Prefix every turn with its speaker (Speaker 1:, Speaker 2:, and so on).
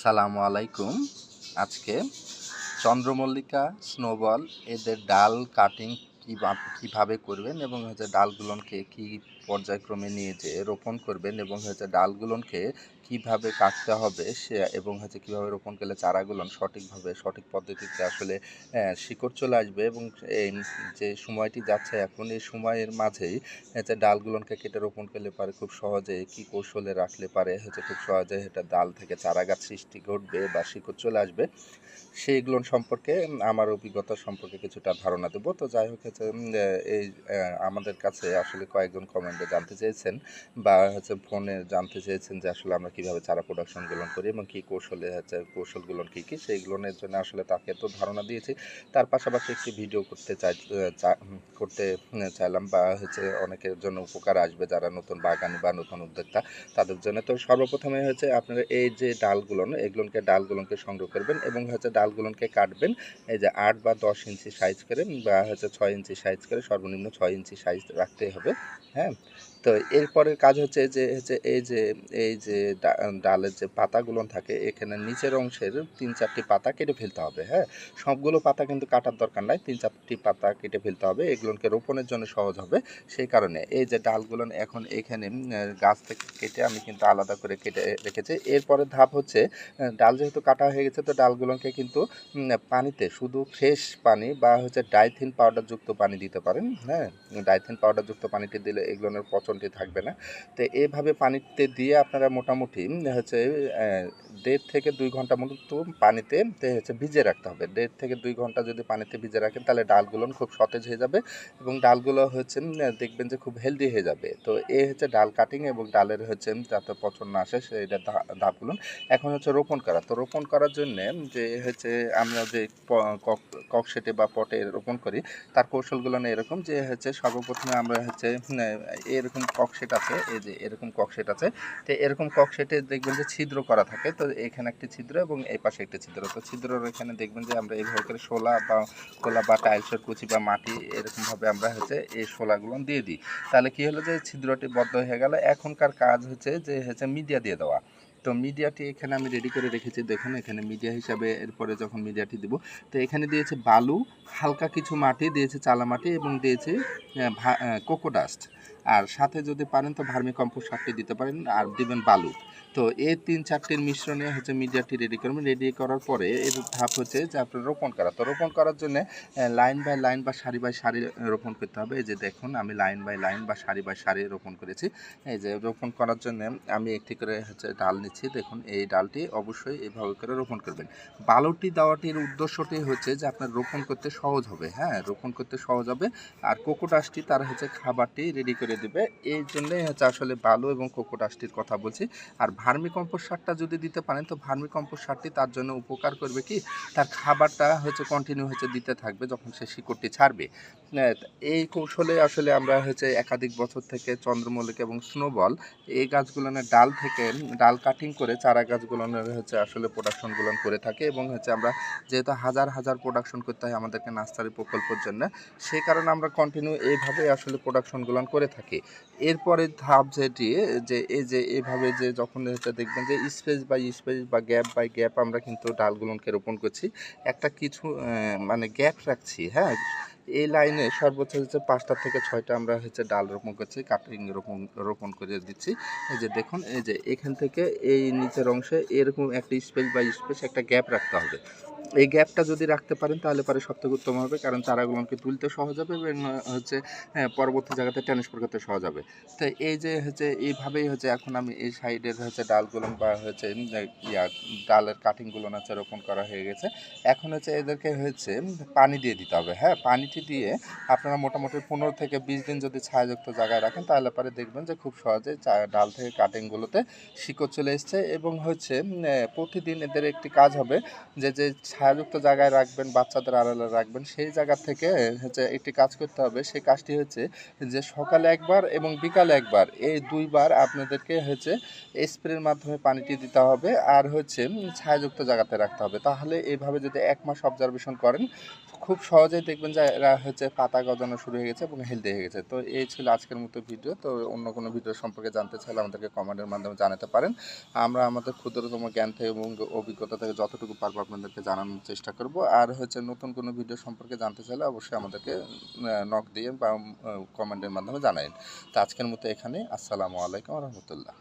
Speaker 1: আসসালামু আলাইকুম। আজকে চন্দ্রমল্লিকা স্নোবল এদের ডাল কাটিং কীভাবে করবেন এবং হচ্ছে ডালগুলোকে কী পর্যায়ক্রমে নিয়ে যে রোপণ করবেন এবং হচ্ছে ডালগুলোকে কীভাবে কাটতে হবে সে এবং হচ্ছে কীভাবে রোপণ করলে চারাগুলো সঠিকভাবে, সঠিক পদ্ধতিতে আসলে শিকড় চলে আসবে এবং এই যে সময়টি যাচ্ছে এখন, এই সময়ের মাঝেই হচ্ছে ডালগুলোকে কেটে রোপণ করলে পারে খুব সহজে, কি কৌশলে রাখলে পারে হচ্ছে খুব সহজে এটা ডাল থেকে চারা গাছ সৃষ্টি ঘটবে বা শিকড় চলে আসবে, সেইগুলো সম্পর্কে, আমার অভিজ্ঞতা সম্পর্কে কিছুটা ধারণা দেবো। তো যাই হোক হচ্ছে এই আমাদের কাছে আসলে কয়েকজন কমেন্টে জানতে চেয়েছেন বা হচ্ছে ফোনে জানতে চেয়েছেন যে আসলে আমরা কীভাবে চারা প্রোডাকশনগুলো করি এবং কী কৌশলে হচ্ছে কৌশলগুলো কী কী সেইগুলোর জন্য আসলে তাকে তো ধারণা দিয়েছি। তার পাশাপাশি একটি ভিডিও করতে চাই করতে চাইলাম বা হচ্ছে অনেকের জন্য উপকার আসবে যারা নতুন বাগানি বা নতুন উদ্যোক্তা, তাদের জন্য। তো সর্বপ্রথমে হচ্ছে আপনারা এই যে ডালগুলো, এগুলোকে, ডালগুলোকে সংগ্রহ করবেন এবং হচ্ছে ডালগুলোকে কাটবেন, এই যে আট বা দশ ইঞ্চি সাইজ করে বা হচ্ছে ছয় ইঞ্চি সাইজ করে সর্বনিম্ন ছয় ইঞ্চি সাইজ রাখতে হবে হ্যাঁ? তো এরপরের কাজ হচ্ছে যে, হচ্ছে এই যে এই যে ডালের যে পাতাগুলো থাকে, এখানে নিচের অংশের তিন চারটি পাতা কেটে ফেলতে হবে হ্যাঁ? সবগুলো পাতা কিন্তু কাটার দরকার নাই, তিন চারটি পাতা কেটে ফেলতে হবে, এগুলোকে রোপণের জন্য সহজ হবে, সেই কারণে এই যে ডালগুলো এখন এখানে গাছ থেকে কেটে আমি কিন্তু আলাদা করে কেটে রেখেছি, এরপরের ধাপ হচ্ছে ডাল যেহেতু কাটা হয়ে গেছে, তো ডালগুলোকে কিন্তু পানিতে শুধু ফ্রেশ পানি বা হচ্ছে ডাইথিন পাউডার যুক্ত পানি দিতে পারেন হ্যাঁ? ডাইথেন পাউডার যুক্ত পানিতে দিলে এগুলোর পচনটি থাকবে না। তো এইভাবে পানিতে দিয়ে আপনারা মোটামুটি, হচ্ছে দেড় থেকে দুই ঘণ্টা মতো পানিতে হচ্ছে ভিজে রাখতে হবে। দেড় থেকে দুই ঘণ্টা যদি পানিতে ভিজে রাখেন, তাহলে ডালগুলো খুব সতেজ হয়ে যাবে এবং ডালগুলো হচ্ছে দেখবেন যে খুব হেলদি হয়ে যাবে। তো এ হচ্ছে ডাল কাটিং এবং ডালের হচ্ছে, যাতে পচন না আসে সেইটা ধাপগুলো। এখন হচ্ছে রোপণ করা। তো রোপণ করার জন্যে যে হচ্ছে, আমরা যে কক- ককশেটে বা পটে রোপণ করি, তার কৌশলগুলো না এরকম যে হচ্ছে সর্বপ্রথমে আমরা হচ্ছে এরকম ককশেট আছে, এই যে এরকম ককশেট আছে। তো এরকম ককশেটে দেখবেন যে ছিদ্র করা থাকে, তো এখানে একটি ছিদ্র এবং এই পাশে একটি ছিদ্র। তো ছিদ্রর এখানে দেখবেন যে আমরা এইভাবে করে শোলা বা খোলা বা টাইলসের কুচি বা মাটি এরকমভাবে আমরা হচ্ছে এই শোলাগুলো দিয়ে দিই। তাহলে কি হলো যে ছিদ্রটি বদ্ধ হয়ে গেল। এখনকার কাজ হচ্ছে যে হচ্ছে মিডিয়া দিয়ে দেওয়া। তো মিডিয়াটি এখানে আমি রেডি করে রেখেছি। দেখুন, এখানে মিডিয়া হিসাবে এরপরে যখন মিডিয়াটি দিব, তো এখানে দিয়েছে বালু, হালকা কিছু মাটি, দিয়েছে চালা মাটি এবং দিয়েছে কোকো ডাস্ট। আর সাথে যদি পারেন তো ভার্মি কম্পোস্ট সারটি দিতে পারেন আর দিবেন বালু। তো এই তিন চারটির মিশ্রণে হচ্ছে মিডিয়াটি রেডি করবেন রেডি করার পরে এর ধাপ হচ্ছে যে আপনার রোপণ করা। তো রোপণ করার জন্য লাইন বাই লাইন বা সারি বাই সারি রোপণ করতে হবে। এই যে দেখুন, আমি লাইন বাই লাইন বা সারি বাই সারি রোপণ করেছি। এই যে রোপণ করার জন্য আমি একটি করে হচ্ছে ডাল নিচ্ছি দেখুন এই ডালটি অবশ্যই এইভাবে করে রোপণ করবেন। বালুটি দেওয়াটির উদ্দেশ্যটি হচ্ছে যে আপনার রোপণ করতে সহজ হবে হ্যাঁ রোপণ করতে সহজ হবে। আর কোকোডাসটি তার হচ্ছে খাবারটি রেডি করে দেবে। এই জন্যই হচ্ছে আসলে বালু এবং কোকোডাসটির কথা বলছি। আর ভার্মি কম্পোস্ট সারটা যদি দিতে পারেন তো ভার্মি কম্পোস্ট সারটি তার জন্য উপকার করবে কি? তার খাবারটা হচ্ছে কন্টিনিউ হচ্ছে দিতে থাকবে যখন সে শিকড়টি ছাড়বে। হ্যাঁ, এই কৌশলে আসলে আমরা হচ্ছে একাধিক বছর থেকে চন্দ্রমল্লিকা এবং স্নোবল এই গাছগুলোনের ডাল থেকে ডাল কাটিং করে চারা গাছগুলো হচ্ছে আসলে প্রোডাকশনগুলো করে থাকে এবং হচ্ছে আমরা যেহেতু হাজার হাজার প্রোডাকশন করতে হয় আমাদেরকে নার্সারি প্রকল্পের জন্য সেই কারণে আমরা কন্টিনিউ এইভাবে আসলে প্রোডাকশনগুলো করে থাকি। এরপরে ধাপ যেটি, যে এই যে এভাবে যে যখন হচ্ছে দেখবেন যে স্পেস বাই স্পেস বা গ্যাপ বাই গ্যাপ আমরা কিন্তু ডালগুলোকে রোপণ করছি, একটা কিছু মানে গ্যাপ রাখছি হ্যাঁ? এই লাইনে সর্বোচ্চ হচ্ছে পাঁচটা থেকে ছয়টা আমরা হচ্ছে ডাল রোপণ করছি, কাটিং রোপণ রোপণ করে দিচ্ছি। এই যে দেখুন, এই যে এখান থেকে এই নিচের অংশে এরকম একটা স্পেস বা স্পেস একটা গ্যাপ রাখতে হবে। এই গ্যাপটা যদি রাখতে পারেন তাহলে পরে সব থেকে উত্তম হবে। কারণ চারাগুলোকে তুলতে সহজ হবে এবং হচ্ছে হ্যাঁ, পরবর্তী জায়গাতে ট্রান্সফার করতে সহজ হবে। তো এই যে হচ্ছে এইভাবেই হচ্ছে এখন আমি এই সাইডের হচ্ছে ডালগুলো বা হচ্ছে ইয়া ডালের কাটিংগুলো হচ্ছে রোপণ করা হয়ে গেছে। এখন হচ্ছে এদেরকে হচ্ছে পানি দিয়ে দিতে হবে। হ্যাঁ পানিটি দিয়ে আপনারা মোটামুটি পনেরো থেকে বিশ দিন যদি ছায়াযুক্ত জায়গায় রাখেন তাহলে পরে দেখবেন যে খুব সহজে ডাল থেকে কাটিংগুলোতে শিকড় চলে এসছে এবং হচ্ছে প্রতিদিন এদের একটি কাজ হবে যে যে ছায়াযুক্ত জায়গায় রাখবেন, বাচ্চাদের আড়ালে রাখবেন, সেই জায়গা থেকে হচ্ছে একটি কাজ করতে হবে। সেই কাজটি হচ্ছে যে সকালে একবার এবং বিকালে একবার এই দুইবার আপনাদেরকে হচ্ছে স্প্রের মাধ্যমে পানিটি দিতে হবে আর হচ্ছে ছায়াযুক্ত জায়গাতে রাখতে হবে। তাহলে এইভাবে যদি এক মাস অবজারভেশন করেন, খুব সহজেই দেখবেন যে এরা হচ্ছে পাতা গজানো শুরু হয়ে গেছে এবং হেলদি হয়ে গেছে। তো এই ছিল আজকের মতো ভিডিও তো অন্য কোনো ভিডিও সম্পর্কে জানতে চাইলে আমাদেরকে কমেন্টের মাধ্যমে জানাতে পারেন। আমরা আমাদের ক্ষুদ্রতম জ্ঞান থেকে এবং অভিজ্ঞতা থেকে যতটুকু পারব আপনাদেরকে জানানোর চেষ্টা করব। আর হচ্ছে নতুন কোনো ভিডিও সম্পর্কে জানতে চাইলে অবশ্যই আমাদেরকে নক দিয়ে বা কমেন্টের মাধ্যমে জানাইন। তো আজকের মতো এখানে আসসালামু আলাইকুম রহমতুল্লাহ।